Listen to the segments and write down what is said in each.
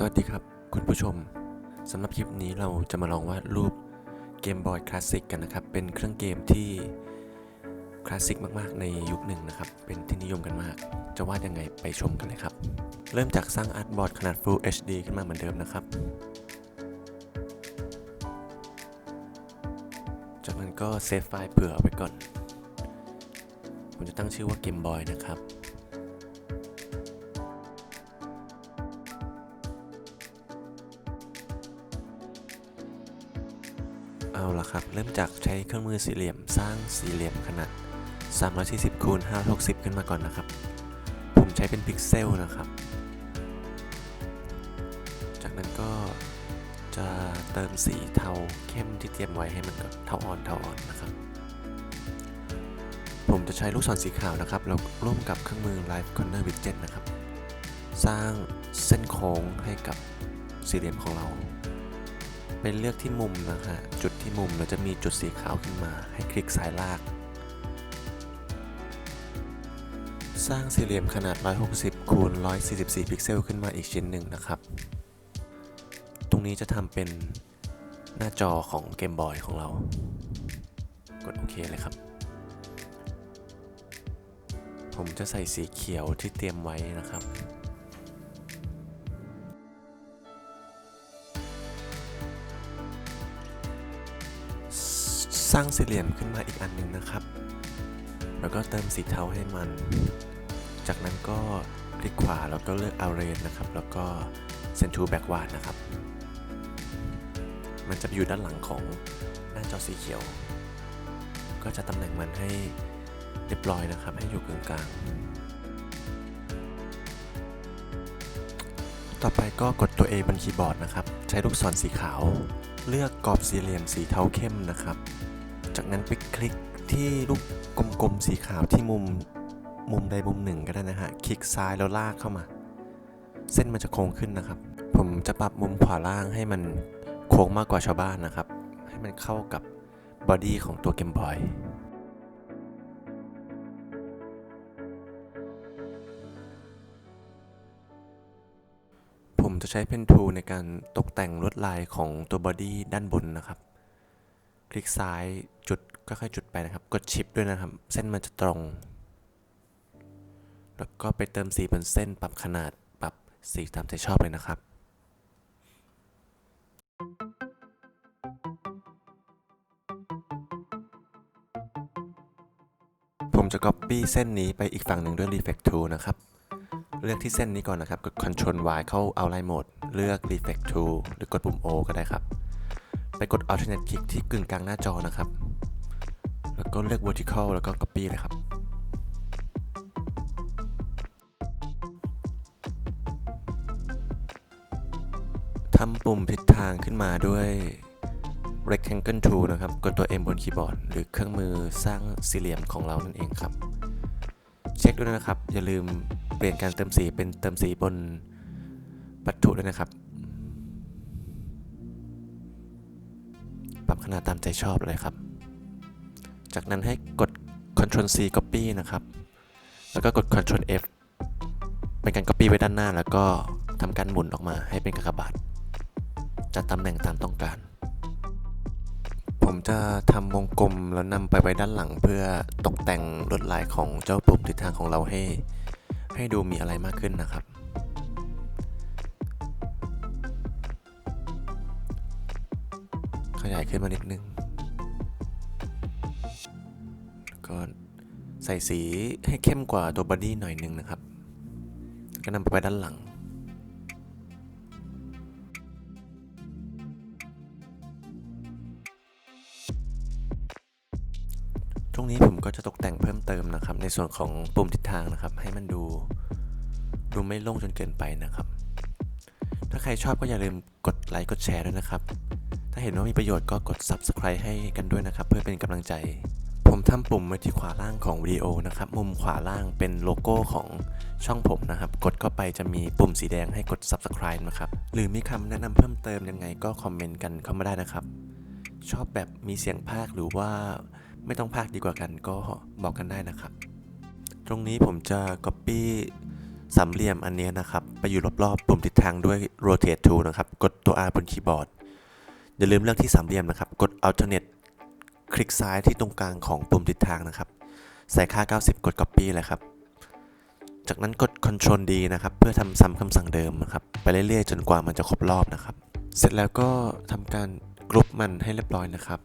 สวัสดีครับ คุณผู้ชมสำหรับคลิปนี้เราจะมาลองวาดรูปเกมบอยคลาสสิกกันนะครับ เป็นเครื่องเกมที่คลาสสิกมากๆในยุคหนึ่งนะครับ เป็นที่นิยมกันมาก จะวาดยังไงไปชมกันเลยครับ เริ่มจากสร้างอาร์ตบอร์ดขนาด Full HD ขึ้นมาเหมือนเดิมนะครับ จากนั้นก็เซฟไฟล์เผื่ออไว้ก่อน ผมจะตั้งชื่อว่าเกมบอยนะครับ ครับ เริ่มจากใช้เครื่องมือสี่เหลี่ยมสร้างสี่เหลี่ยมขนาด 340คูณ560 ขึ้นมาก่อนนะครับ ผมใช้เป็นพิกเซลนะครับ จากนั้นก็จะเติมสีเทาเข้มที่เตรียมไว้ให้มันกับเทาอ่อนเทาอ่อนนะครับ ผมจะใช้ลูกศรสีขาวนะครับ แล้วร่วมกับเครื่องมือ Live Corner Widget นะครับ สร้างเส้นโค้งให้กับสี่เหลี่ยมของเรา ไปเลือกที่มุมนะฮะจุดที่มุมเราจะมีจุดสีขาวขึ้นมา ให้คลิกซ้ายลาก สร้างสี่เหลี่ยมขนาด 160คูณ144 พิกเซลขึ้นมาอีกชิ้นหนึ่งนะครับ ตรงนี้จะทำเป็นหน้าจอของเกมบอยของเรา กดโอเคเลยครับ ผมจะใส่สีเขียวที่เตรียมไว้นะครับ ร้างสี่เหลี่ยมขึ้นมาอีกอันหนึ่งนะครับ แล้วก็เติมสีเทาให้มัน จากนั้นก็คลิกขวาแล้วก็เลือก Arrange นะครับ แล้วก็ Send to Backward นะครับ มันจะอยู่ด้านหลังของหน้าจอสีเขียว ก็จะตำแหน่งมันให้เรียบร้อยนะครับ ให้อยู่กึ่งกลาง ต่อไปก็กดตัว A บนคีย์บอร์ดนะครับ ใช้ลูกศรสีขาว เลือกกรอบสี่เหลี่ยมสีเทาเข้มนะครับ จากนั้นไปคลิกที่ลูกกลมๆสีขาวที่มุมมุมใดมุมหนึ่งก็ได้นะฮะ คลิกซ้ายแล้วลากเข้ามา เส้นมันจะโค้งขึ้นนะครับ ผมจะปรับมุมขวาล่างให้มันโค้งมากกว่าชาวบ้านนะครับ ให้มันเข้ากับบอดี้ของตัวเกมบอยผมจะใช้เพนทูในการตกแต่งลวดลายของตัวบอดี้ด้านบนนะครับ คลิกซ้ายจุดค่อยๆจุดไปนะครับ กดชิปด้วยนะครับ เส้นมันจะตรง แล้วก็ไปเติมสีบนเส้นปรับขนาดปรับสีตามใจชอบเลยนะครับผมจะ Copy เส้นนี้ไปอีกฝั่งหนึ่งด้วย Reflect Tool นะครับ เลือกที่เส้นนี้ก่อนนะครับ กด Ctrl Y เข้า Outline Mode เลือก Reflect Tool หรือกดปุ่ม O ก็ได้ครับ ไปกด Alternate Click ที่กึ่งกลางหน้าจอนะครับ แล้วก็เลือก Vertical แล้วก็ Copy เลยครับ ทำปุ่มทิศทางขึ้นมาด้วย Rectangle Tool นะครับ กดตัว M บนคีย์บอร์ด หรือเครื่องมือสร้างสี่เหลี่ยมของเรานั่นเองครับ เช็คด้วยนะครับ อย่าลืมเปลี่ยนการเติมสีเป็นเติมสีบนวัตถุด้วยนะครับ ขนาดตามใจชอบเลยครับ จากนั้นให้กด Ctrl C Copy นะครับ แล้วก็กด Ctrl F เป็นการ Copy ไว้ด้านหน้า แล้วก็ทำการหมุนออกมาให้เป็นกากบาทจัดตำแหน่งตามต้องการ ผมจะทำวงกลมแล้วนำไปไว้ด้านหลัง เพื่อตกแต่งลวดลายของเจ้าปุ่มทิศทางของเราให้ ให้ดูมีอะไรมากขึ้นนะครับ ขยายขึ้นมานิดนึงก็ใส่สีให้เข้มกว่าตัวบอดี้หน่อยนึงนะครับ ก็นำไปด้านหลัง ตรงนี้ผมก็จะตกแต่งเพิ่มเติมนะครับ ในส่วนของปุ่มทิศทางนะครับ ให้มันดูดูไม่โล่งจนเกินไปนะครับ ถ้าใครชอบก็อย่าลืมกดไลค์กดแชร์ด้วยนะครับ ถ้าเห็นว่ามีประโยชน์ก็กด Subscribe ให้กันด้วยนะครับ เพื่อเป็นกำลังใจ ผมทำปุ่มไว้ที่ขวาล่างของวิดีโอนะครับ มุมขวาล่างเป็นโลโก้ของช่องผมนะครับ กดเข้าไปจะมีปุ่มสีแดงให้กด Subscribe นะครับ หรือมีคำแนะนำเพิ่มเติมยังไงก็คอมเมนต์กันเข้ามาได้นะครับ ชอบแบบมีเสียงภาคหรือว่าไม่ต้องภาคดีกว่ากันก็บอกกันได้นะครับ ตรงนี้ผมจะ Copy สามเหลี่ยมอันนี้นะครับ ไปอยู่รอบๆปุ่มทิศทางด้วย rotate tool นะครับ กดตัว R บนคีย์บอร์ด อย่าลืมเลือกที่สามเหลี่ยมนะครับ กด alternate คลิกซ้ายที่ตรงกลางของปุ่มทิศทางนะครับ ใส่ค่า 90 กด copy เลยครับ จากนั้นกด Ctrl D นะครับ เพื่อทำซ้ำคำสั่งเดิมนะครับ ไปเรื่อยๆ จนกว่ามันจะครบรอบนะครับ เสร็จแล้วก็ทำการกรุ๊ปมันให้เรียบร้อยนะครับ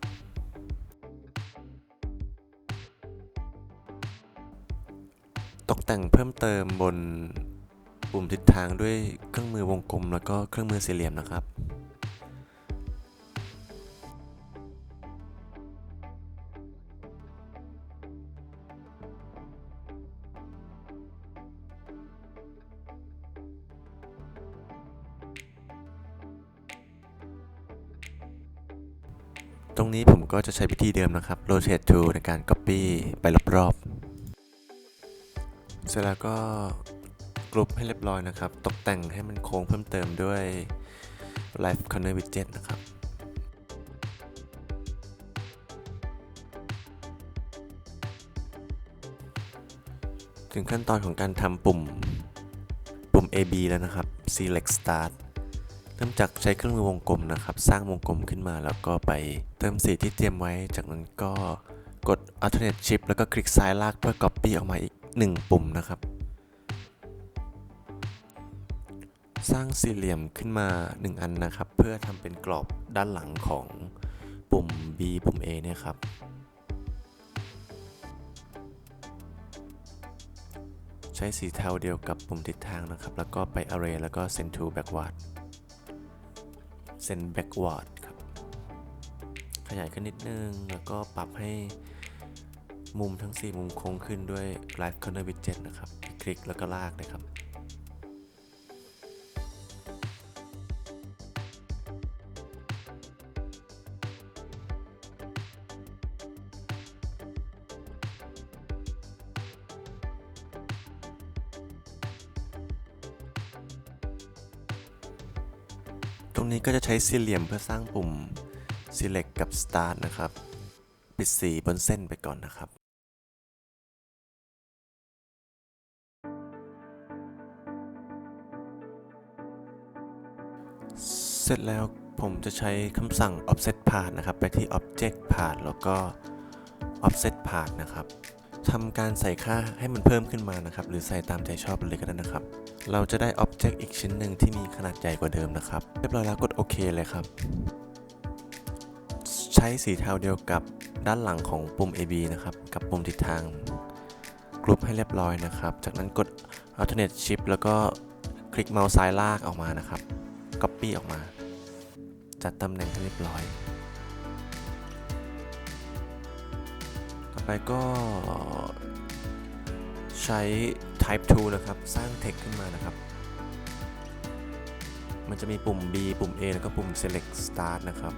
ตกแต่งเพิ่มเติมบนปุ่มทิศทางด้วยเครื่องมือวงกลม แล้วก็เครื่องมือสี่เหลี่ยมนะครับ ก็จะใช้วิธีเดิมนะครับ rotate tool ในการ copy ไปรอบๆ เสร็จแล้วก็กรุ๊ปให้เรียบร้อยนะครับ ตกแต่งให้มันโค้งเพิ่มเติมด้วย Live Corner Widget นะครับถึงขั้นตอนของการทำปุ่มปุ่ม AB แล้วนะครับ Select Start ริ่มจากใช้เครื่องมือวงกลมนะครับ สร้างวงกลมขึ้นมาแล้วก็ไปเติมสีที่เตรียมไว้ จากนั้นก็กด Alternate Shift แล้วก็คลิกซ้ายลากเพื่อ Copy ออกมาอีก 1 ปุ่มนะครับ สร้างสี่เหลี่ยมขึ้นมา 1 อันนะครับ เพื่อทำเป็นกรอบด้านหลังของปุ่ม B ปุ่ม A เนี่ยครับใช้สีเทาเดียวกับปุ่มทิศทางนะครับ แล้วก็ไป Array แล้วก็ Send to Backward เซนแบ็กวอร์ดครับ ขยายขึ้นนิดนึง แล้วก็ปรับให้มุมทั้ง 4 มุมโค้งขึ้นด้วย Live Corner Widget นะครับ คลิกแล้วก็ลากนะครับ ช้สี่เหลี่ยมเพื่อสร้างปุ่ม select กับ start นะครับ ปิดสีบนเส้นไปก่อนนะครับเสร็จแล้วผมจะใช้คำสั่ง offset path นะครับ ไปที่ object path แล้วก็ offset path นะครับทำการใส่ค่าให้มันเพิ่มขึ้นมานะครับ หรือใส่ตามใจชอบเลยก็ได้นะครับ เราจะได้ object อีกชิ้นหนึ่งที่มีขนาดใหญ่กว่าเดิมนะครับ เรียบร้อยแล้วกดโอเคเลยครับ ใช้สีเทาเดียวกับด้านหลังของปุ่ม AB นะครับ กับปุ่มทิศทางกรุ๊ปให้เรียบร้อยนะครับ จากนั้นกด alternate shift แล้วก็คลิกเมาส์ซ้ายลากออกมานะครับ copy ออกมา จัดตำแหน่งให้เรียบร้อย ต่อไปก็ใช้ type 2 นะครับ สร้าง text ขึ้นมานะครับ มันจะมีปุ่ม B ปุ่ม A แล้วก็ปุ่ม select start นะครับ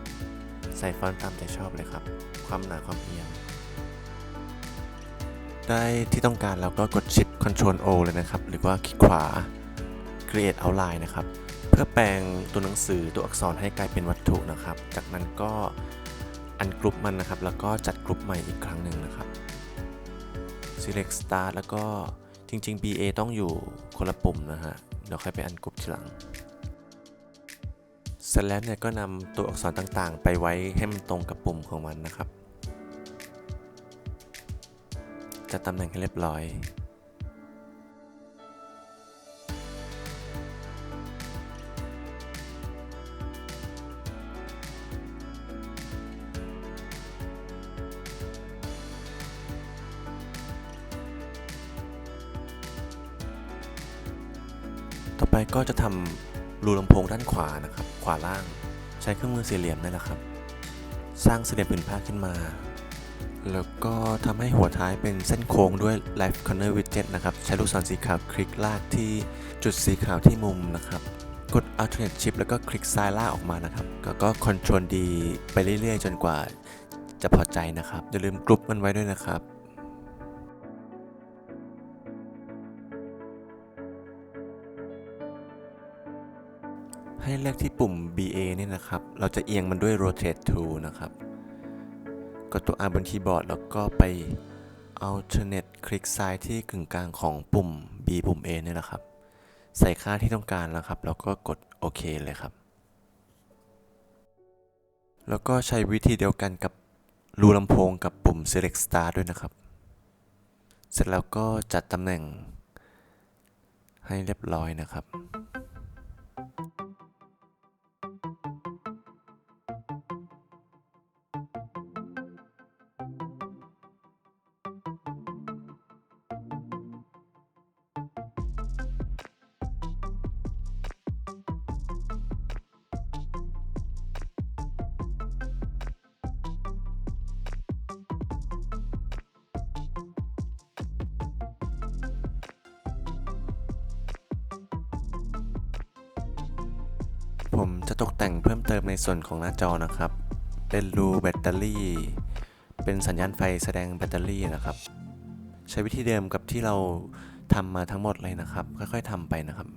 ใส่ฟอนต์ตามใจชอบเลยครับ ความหนาความเอียง ได้ที่ต้องการแล้วก็กด shift control O เลยนะครับ หรือว่าคลิกขวา create outline นะครับ เพื่อแปลงตัวหนังสือตัวอักษรให้กลายเป็นวัตถุนะครับ จากนั้นก็อันกรุ๊ปมันนะครับ แล้วก็จัดกรุ๊ปใหม่อีกครั้งหนึ่งนะครับ select start แล้วก็ จริง ๆ BA ต้องอยู่คนละปุ่มนะฮะ เดี๋ยวค่อยไปอันกรุ๊ปทีหลังเสร็จแล้วเนี่ยก็นำตัวอักษรต่างๆ ไปไว้ให้มันตรงกับปุ่มของมันนะครับ จัดตำแหน่งให้เรียบร้อย จะทำรูลำโพงด้านขวานะครับ ขวาล่าง ใช้เครื่องมือสี่เหลี่ยมนั่นแหละครับ สร้างเหลี่ยมผืนผ้าขึ้นมา แล้วก็ทำให้หัวท้ายเป็นเส้นโค้งด้วย Live Corner Widget นะครับ ใช้ลูกศรสีขาวคลิกลากที่จุดสีขาวที่มุมนะครับ กด Alternate Shift แล้วก็คลิกซ้ายลากออกมานะครับแล้วก็ Ctrl D ไปเรื่อยๆ จนกว่าจะพอใจนะครับ อย่าลืมกรุ๊ปมันไว้ด้วยนะครับ ให้เลือกที่ปุ่ม BA เนี่ยนะครับ เราจะเอียงมันด้วย rotate tool นะครับ กดตัว R บนคีย์บอร์ด แล้วก็ไป alternate คลิกซ้ายที่กึ่งกลางของปุ่ม B ปุ่ม A เนี่ยนะครับ ใส่ค่าที่ต้องการแล้วครับ แล้วก็กดโอเคเลยครับ แล้วก็ใช้วิธีเดียวกันกับรูลำโพงกับปุ่ม select star ด้วยนะครับ เสร็จแล้วก็จัดตำแหน่งให้เรียบร้อยนะครับ ส่วนของหน้าจอนะครับ เป็นรูแบตเตอรี่ เป็นสัญญาณไฟแสดงแบตเตอรี่นะครับ ใช้วิธีเดิมกับที่เราทำมาทั้งหมดเลยนะครับ ค่อยๆทำไปนะครับ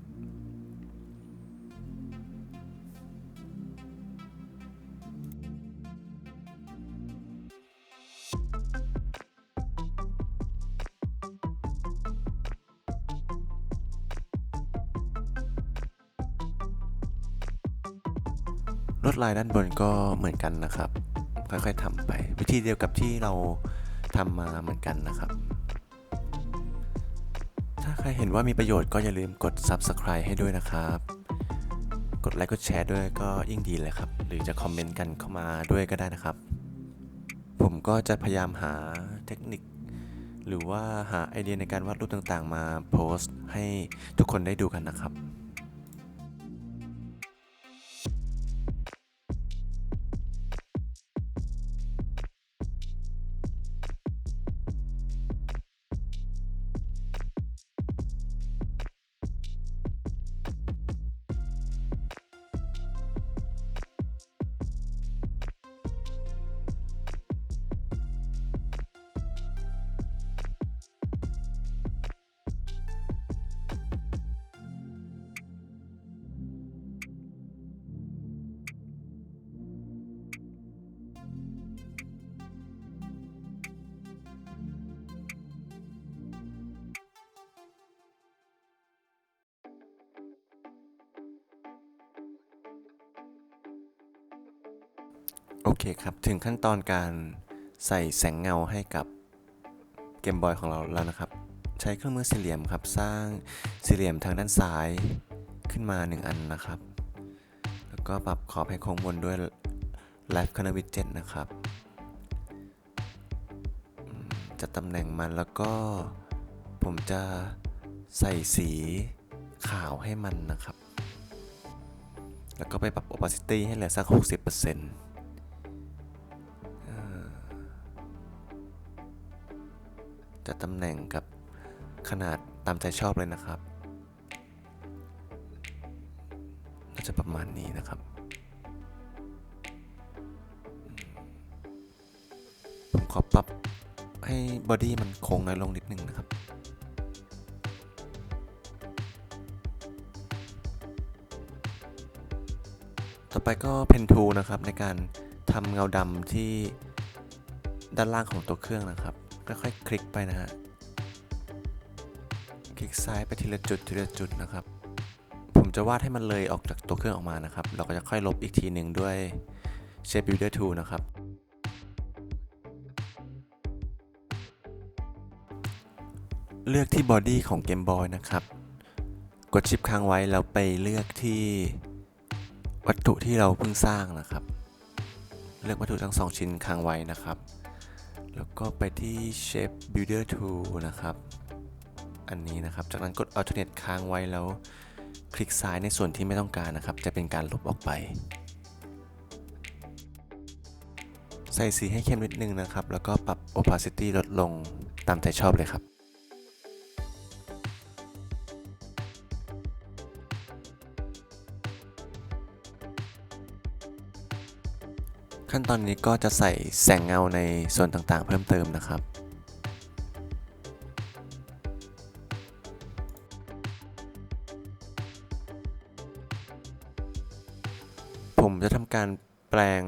ลวดลายด้านบนก็เหมือนกันนะครับ ค่อยๆทำไป วิธีเดียวกับที่เราทำมาเหมือนกันนะครับ ถ้าใครเห็นว่ามีประโยชน์ก็อย่าลืมกด Subscribe ให้ด้วยนะครับ กดไลค์กดแชร์ด้วยก็ยิ่งดีเลยครับ หรือจะคอมเมนต์กันเข้ามาด้วยก็ได้นะครับ ผมก็จะพยายามหาเทคนิค หรือว่าหาไอเดียในการวาดรูปต่างๆ มาโพสต์ให้ทุกคนได้ดูกันนะครับ โอเคครับ ถึงขั้นตอนการใส่แสงเงาให้กับเกมบอยของเราแล้วนะครับ ใช้เครื่องมือสี่เหลี่ยมครับ สร้างสี่เหลี่ยมทางด้านซ้ายขึ้นมา 1 อันนะครับ แล้วก็ปรับขอบให้โค้งบนด้วย Live c o n v i d g e t นะครับ จัดตำแหน่งมันแล้วก็ผมจะใส่สีขาวให้มันนะครับ แล้วก็ไปปรับ opacity ให้เหลือสัก 60% จัดตำแหน่งกับขนาดตามใจชอบเลยนะครับน่าจะประมาณนี้นะครับผมขอปรับให้บอดี้มันโค้งน้อยลงนิดนึงนะครับต่อไปก็เพนทูนะครับในการทำเงาดำที่ด้านล่างของตัวเครื่องนะครับ ค่อยๆคลิกไปนะฮะ คลิกซ้ายไปทีละจุดทีละจุดนะครับ ผมจะวาดให้มันเลยออกจากตัวเครื่องออกมานะครับ เราก็จะค่อยลบอีกทีหนึ่งด้วย Shape Builder Tool นะครับ เลือกที่บอดี้ของ Game Boy นะครับ กดชิปค้างไว้แล้วไปเลือกที่วัตถุที่เราเพิ่งสร้างนะครับ เลือกวัตถุทั้งสองชิ้นค้างไว้นะครับ แล้วก็ไปที่ Shape Builder Tool นะครับ อันนี้นะครับ จากนั้นกด Alternate ค้างไว้แล้ว คลิกซ้ายในส่วนที่ไม่ต้องการนะครับ จะเป็นการลบออกไป ใส่สีให้เข้มนิดนึงนะครับ แล้วก็ปรับ opacity ลดลงตามใจชอบเลยครับ ขั้นตอนนี้ก็จะใส่แสงเงาในส่วนต่างๆ เพิ่มเติมนะครับผมจะทำการแปลง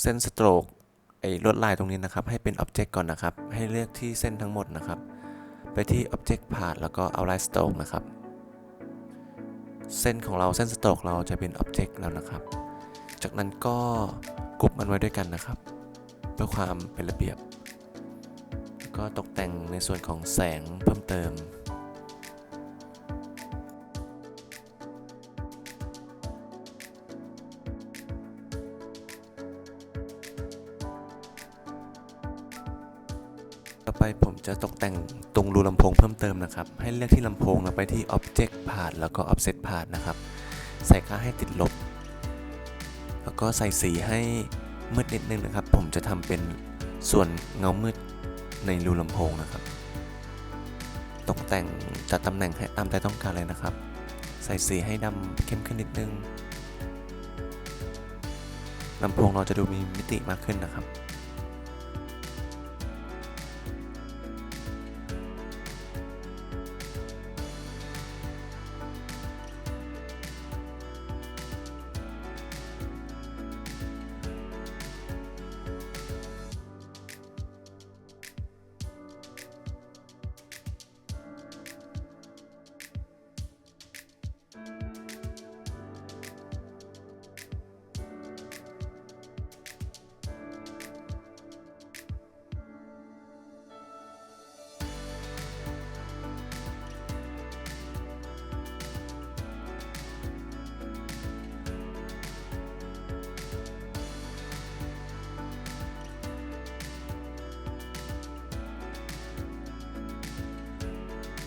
เส้นสโตรกไอ้ลวดลายตรงนี้นะครับ ให้เป็น Object ก่อนนะครับ ให้เลือกที่เส้นทั้งหมดนะครับ ไปที่ Object Path แล้วก็ Outline Stroke นะครับ เส้นของเราเส้นสโตรกเราจะเป็นอ็อบเจกต์แล้วนะครับ จากนั้นก็ กรุ๊ปมันไว้ด้วยกันนะครับ เพื่อความเป็นระเบียบ ก็ตกแต่งในส่วนของแสงเพิ่มเติมต่อไปผมจะตกแต่งตรงรูลำโพงเพิ่มเติมนะครับ ให้เลือกที่ลำโพงแล้วไปที่ Object Part แล้วก็ Offset Part นะครับ ใส่ค่าให้ติดลบ แล้วก็ใส่สีให้มืดนิดนึงนะครับ ผมจะทำเป็นส่วนเงามืดในรูลำโพงนะครับ ตกแต่งจัดตำแหน่งให้ตามใจต้องการเลยนะครับ ใส่สีให้ดำเข้มขึ้นนิดนึงลำโพงเราจะดูมีมิติมากขึ้นนะครับ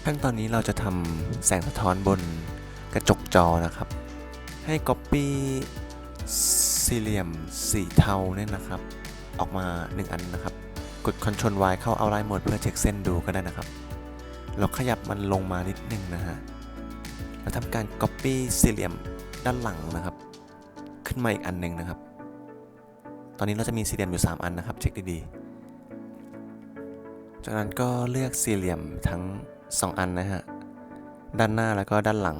ขั้นตอนนี้เราจะทำแสงสะท้อนบนกระจกจอนะครับ ให้ Copy สี่เหลี่ยมสีเทาเนี่ยนะครับ ออกมา 1 อันนะครับ กด Ctrl Y เข้า Outline Mode เพื่อเช็คเส้นดูก็ได้นะครับ เราขยับมันลงมานิดนึงนะฮะเราทำการ Copy สี่เหลี่ยมด้านหลังนะครับ ขึ้นมาอีกอันหนึ่งนะครับ ตอนนี้เราจะมีสี่เหลี่ยมอยู่ 3 อันนะครับ เช็คดีๆ จากนั้นก็เลือกสี่เหลี่ยมทั้ง 2 อันนะฮะ ด้านหน้าแล้วก็ด้านหลัง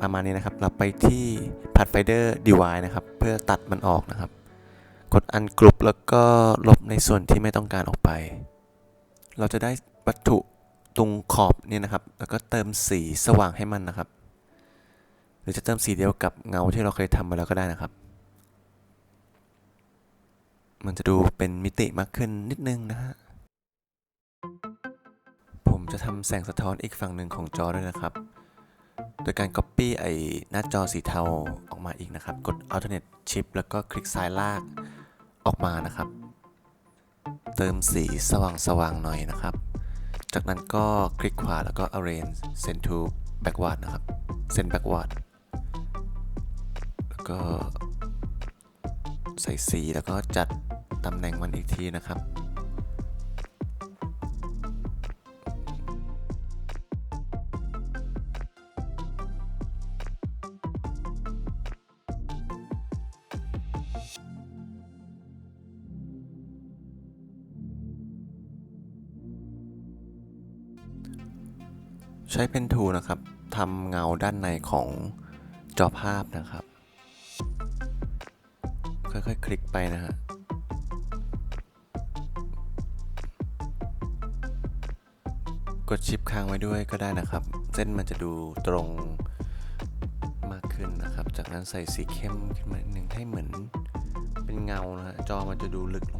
ประมาณนี้นะครับ เราไปที่ Pathfinder Divide นะครับ เพื่อตัดมันออกนะครับ กดอันกรุปแล้วก็ลบในส่วนที่ไม่ต้องการออกไป เราจะได้วัตถุตรงขอบนี่นะครับ แล้วก็เติมสีสว่างให้มันนะครับ หรือจะเติมสีเดียวกับเงาที่เราเคยทำมาแล้วก็ได้นะครับ มันจะดูเป็นมิติมากขึ้นนิดนึงนะฮะ จะทำแสงสะท้อนอีกฝั่งหนึ่งของจอด้วยนะครับ โดยการ Copy ไอ้หน้าจอสีเทาออกมาอีกนะครับ กด Alternate Shift แล้วก็คลิกซ้ายลากออกมานะครับ เติมสีสว่างๆหน่อยนะครับ จากนั้นก็คลิกขวาแล้วก็ Arrange Send to Backward นะครับ Send Backward แล้วก็ใส่สีแล้วก็จัดตำแหน่งมันอีกทีนะครับ ใช้เป็นทูนะครับทำเงาด้านในของจอภาพนะครับ ค่อยๆ คลิกไปนะฮะกดชิปค้างไว้ด้วยก็ได้นะครับ เส้นมันจะดูตรงมากขึ้นนะครับ จากนั้นใส่สีเข้มขึ้นมาหนึ่งให้เหมือนเป็นเงานะฮะจอมันจะดูลึกล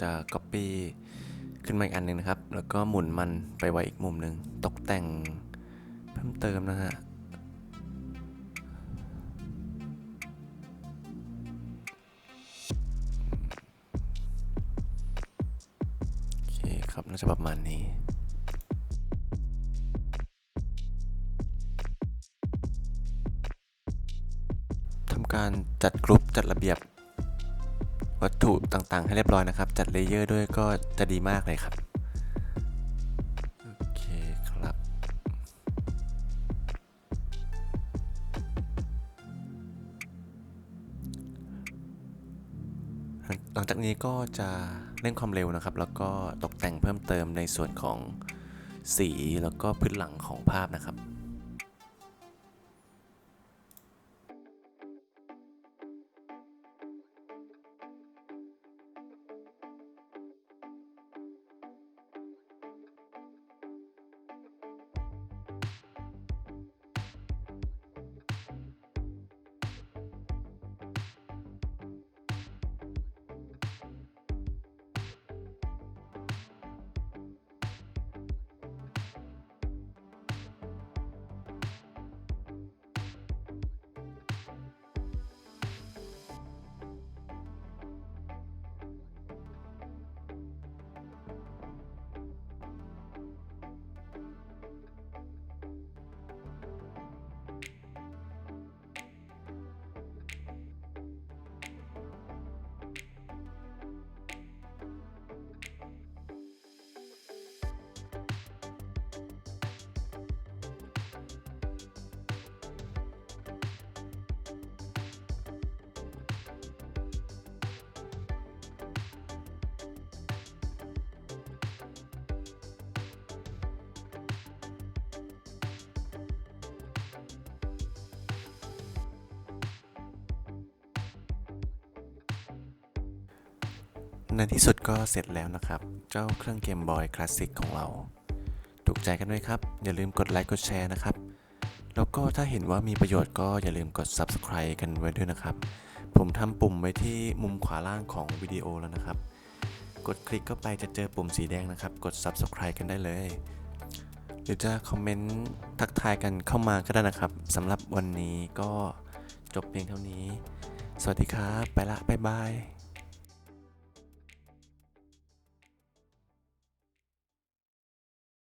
จะ Copy ขึ้นมาอีกอันหนึ่งนะครับ แล้วก็หมุนมันไปไว้อีกมุมหนึ่งตกแต่งเพิ่มเติมนะฮะโอเคครับน่าจะประมาณนี้ทำการจัดกรุ๊ปจัดระเบียบ วัตถุต่างๆ ให้เรียบร้อยนะครับ จัดเลเยอร์ด้วยก็จะดีมากเลยครับ โอเคครับ หลังจากนี้ก็จะเร่งความเร็วนะครับ แล้วก็ตกแต่งเพิ่มเติมในส่วนของสีแล้วก็พื้นหลังของภาพนะครับ ในที่สุดก็เสร็จแล้วนะครับ เจ้าเครื่องเกมบอยคลาสสิกของเรา ถูกใจกันไหมครับ อย่าลืมกดไลค์กดแชร์นะครับ แล้วก็ถ้าเห็นว่ามีประโยชน์ก็อย่าลืมกด Subscribe กันไว้ด้วยนะครับ ผมทำปุ่มไว้ที่มุมขวาล่างของวิดีโอแล้วนะครับ กดคลิกเข้าไปจะเจอปุ่มสีแดงนะครับ กด Subscribe กันได้เลยหรือจะคอมเมนต์ทักทายกันเข้ามาก็ได้นะครับสำหรับวันนี้ก็จบเพียงเท่านี้ สวัสดีครับ ไปละ บ๊ายบาย